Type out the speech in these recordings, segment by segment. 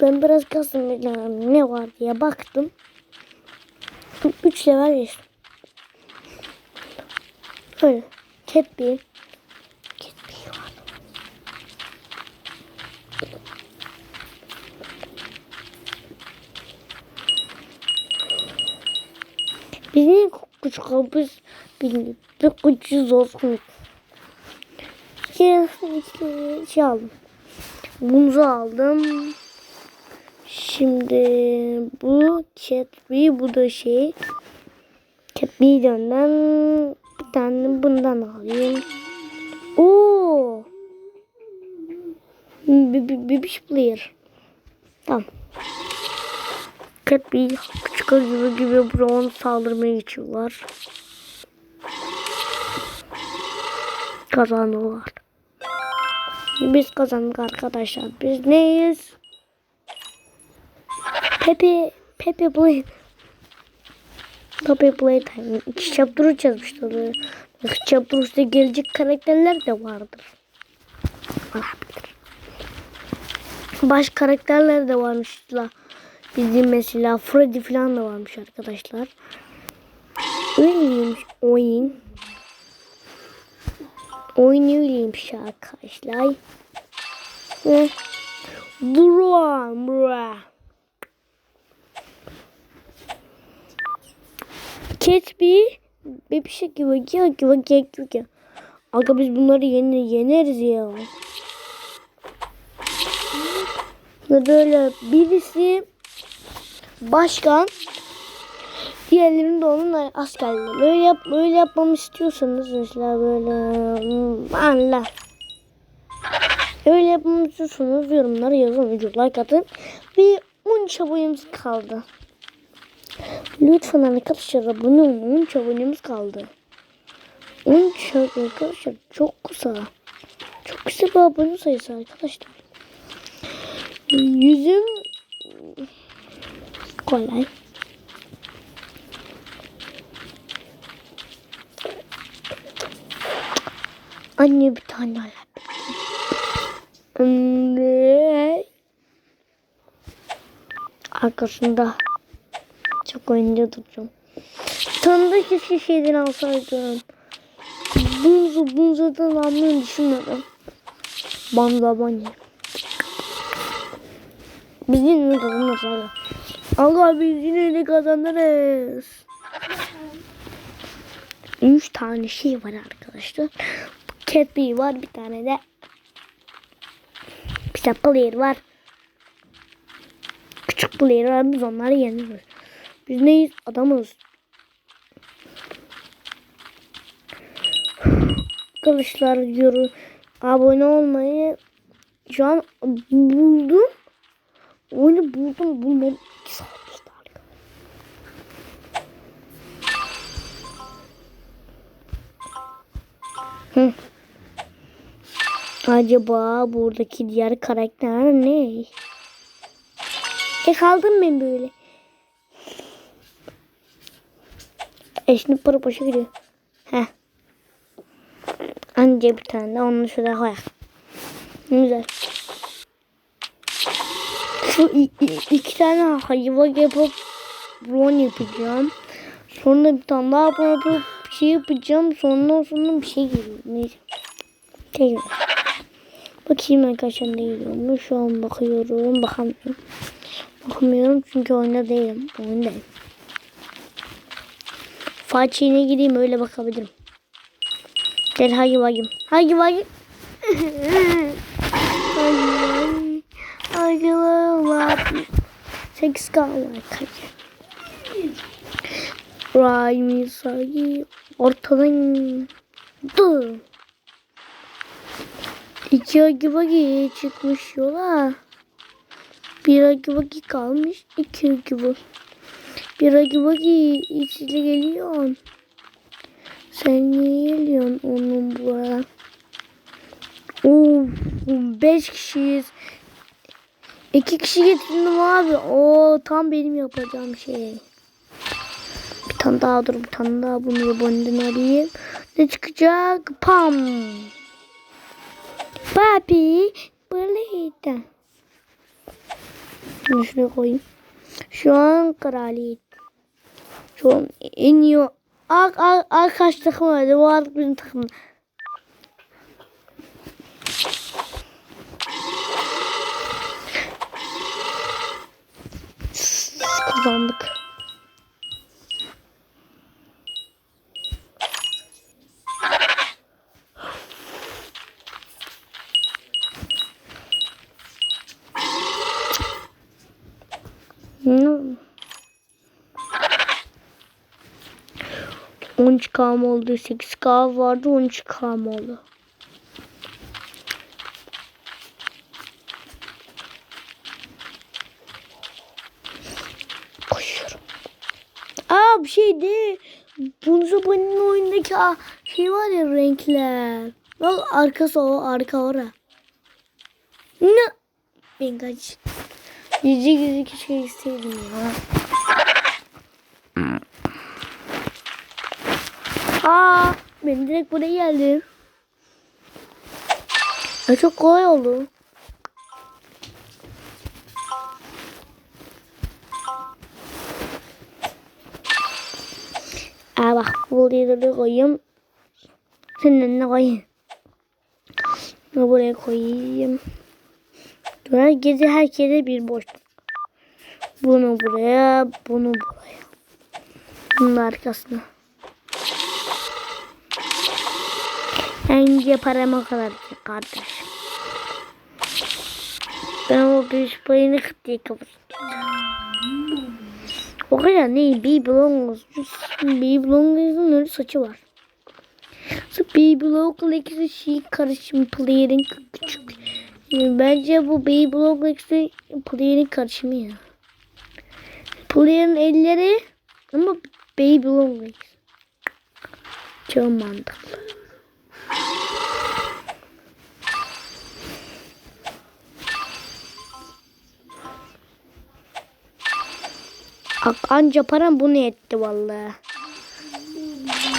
Ben biraz kastım ne var diye baktım. 3 level geçtim. Öyle. Catbee. Catbee var. Biz niye küçük kapız bilmiyorum. Çok ucuz olsun. Şey, şey aldım. Bunu aldım. Şimdi bu Catbee bu da şey. Catbee'den bir tane bundan alayım. Oo. Bebiş player. Tamam. Catbee küçük gibi gibi bronz saldırmaya geçiyorlar. Kazanıyorlar. Biz kazandık arkadaşlar. Biz neyiz? Pepe Pepe Blade. Pepe Blade time. İki. İki chapter üçte gelecek karakterler de vardır. Olabilir. Baş karakterler de varmış. Bizim mesela Freddy falan da varmış arkadaşlar. Öyleymiş oyun. Oyun öyleymiş arkadaşlar. Ve Bra, bra. Catbee bebişe gibi gibi gibi gibi. Aga biz bunları yener, yeneriz ya. Ve böyle birisi başkan diğerlerinin de onun askerleri. Böyle yap böyle yapmamı istiyorsanız mesela böyle hmm, Allah. Öyle yapmamı istiyorsanız yorumlara yazın. Video like atın. Ve 13 abonemiz kaldı. Lütfen arkadaşlar abone olun. 13 abonemiz kaldı. 13 arkadaşlar çok kısa. Çok kısa bir abone sayısı arkadaşlar. Yüzüm kolay. Anne bir tane al. Anne. Arkasında çok oyuncu duracağım. Tanıdık keşke şeyden alsaydım. Bunzu bunzudan almayı düşünmedim. Banza banya. Biz yine de kazanırız abi. Allah biz yine de kazanırız. Üç tane şey var arkadaşlar. Catbee var bir tane de. Bir de player var. Küçük player var biz onları yeniriz. Biz neyiz? Adamız. Arkadaşlar diyorum abone olmayı şu an buldum. Oyunu buldum bulmam. 2 Acaba buradaki diğer karakter ne? E kaldım ben böyle. E şimdi para boşa gidiyor. Heh. Anca bir tane de onu şuraya koyak. Güzel. Şu iki tane hayva yapıp ron yapacağım. Sonra bir tane daha yapıp şey yapacağım. Sonra sonra bir şey geliyor. Neyse. Şey. Bakayım arkadaşlar ne geliyormuş. Şu an bakıyorum. Bakamıyorum. Bakamıyorum çünkü oyunda değilim. Oyundayım. Façiğine gideyim öyle bakabilirim. Gel bakayım. Hadi bakayım. Hadi Hadi bakayım. Sekiz kaldı arkadaşlar. Rahimi sayı ortadan dur. İki hagi bagi çıkmış yola. Bir hagi bagi kalmış. iki hagi bagi. Bir hagi bagi içine geliyor. Sen niye geliyorsun onun buraya? Oo, beş kişiyiz. İki kişi getirdim abi. O tam benim yapacağım şey. Bir tane daha dur bir tane daha bunu yabancıdan alayım. Ne çıkacak? Pam. Papi. Böyle Şunu şuraya koyayım. Şu an kraliyet. Şu an en iyi Ak, ak, arkadaş takım vardı. Bu artık bizim takım. Kazandık. Hmm. 13k mı oldu? 8k vardı 13k mı oldu? Koşuyorum. Aa bir şeydi. Bunzo Bunny'nin oyundaki şey var ya renkler. Bak arkası o arka ora. Ne? Ben kaç. Yüzü yüzü keşke isteydim ya. Aa, ben direkt buraya geldim. Ya çok kolay oldu. Aa bak buraya da koyayım. Senin önüne koyayım. Buraya koyayım. Sonra gezi herkese bir boşluk. Bunu buraya, bunu buraya. Bunun arkasına. Bence param o kadar ki kardeş. Ben o bir payını kıt diye kapatacağım. O kadar değil. Bir blong Bir blong'un öyle saçı var. Bir blog ikisi şey karışım player'in küçük. Bence bu Baby ikisi player'in karışımı ya. Player'in elleri ama Baby Block Çok mantıklı. Anca param bunu etti vallahi.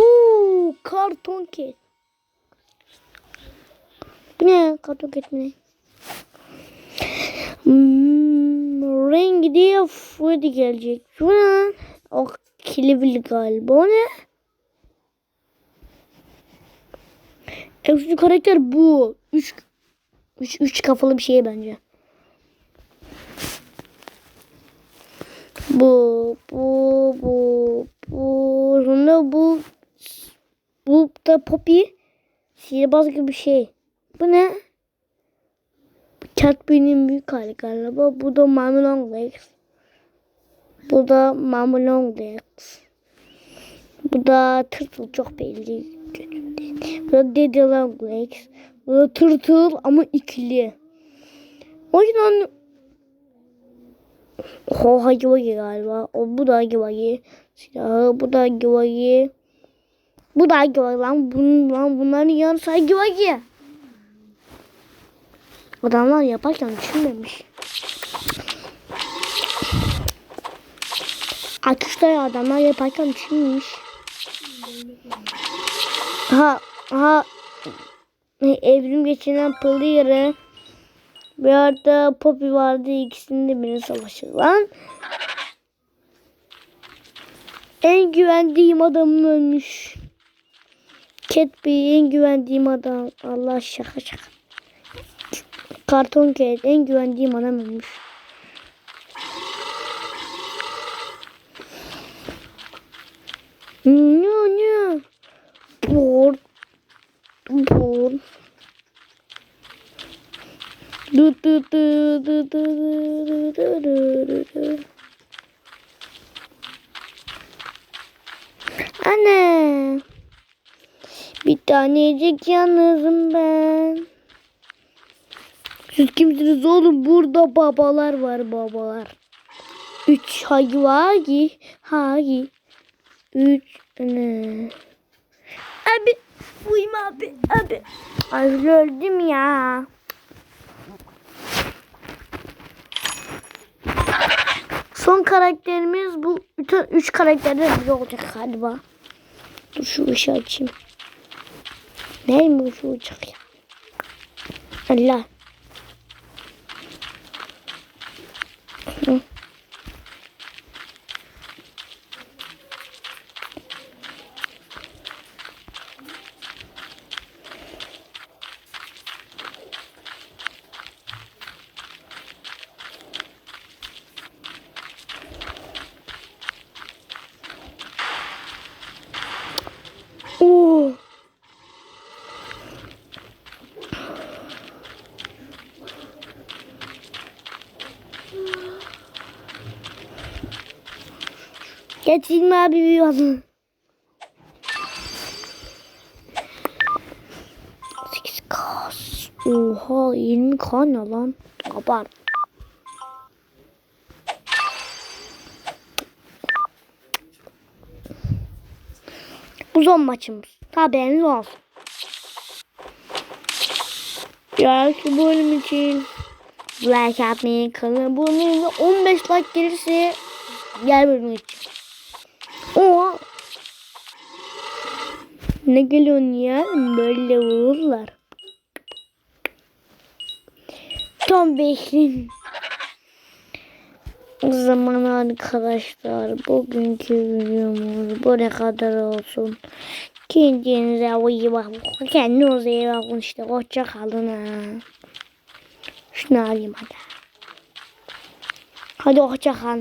Oo, karton ket. Bu ne? Karton mi ne? Hmm, rengi diye Freddy gelecek. Bu ne? O kilibili galiba. O ne? En karakter bu. Üç, üç, üç kafalı bir şey bence. Bu, bu, bu, bu, sonra bu, bu da Poppy. Sihirbaz gibi bir şey. Bu ne? Catbir'in büyük hali galiba. Bu da Mami Longlegs. Bu da Mami Longlegs. Bu da Turtle çok belli. Bu da Daddy Longlegs. Bu da Turtle ama ikili. O yüzden o Hagi Wagi galiba. O, bu da Hagi Wagi. Silahı. Bu da Hagi Wagi. Bu da Hagi Wagi lan. Bun, lan bunların yarısı Hagi Wagi. Adamlar yaparken düşünmemiş. Arkadaşlar adamlar yaparken düşünmemiş. Ha ha evrim geçinen Pılıyır'ı bir arada Poppy vardı ikisinde biri savaşı lan. En güvendiğim adamım ölmüş. Catbee en güvendiğim adam. Allah şaka şaka. Karton Cat en güvendiğim adam ölmüş. Anne. Bir tanecik yalnızım ben. Siz kimsiniz oğlum? Burada babalar var babalar. Üç hagi vagi hagi. Üç ne? Abi uyuma abi abi. Ay öldüm ya. Son karakterimiz bu. Bütün üç karakterden biri olacak galiba. Dur şu ışığı açayım. Neymiş bu ışık ya? Allah. Hı. Oo. Getirme abi bir. 8 kas. Oha 20 kan ne lan? Abart. Bu son maçımız. Haberiniz olsun. Ya şu bölüm için like atmayı, kanalıma abone olmayı, 15 like gelirse diğer bölüm için. Oha. Ne geliyorsun ya? Böyle vururlar. Tam beşin. O zaman arkadaşlar bugünkü videomuz bu ne kadar olsun. Kendinize iyi bakın. Kendinize iyi bakın işte. Hoşça kalın ha. Şunu alayım hadi. Hadi hoşça ha.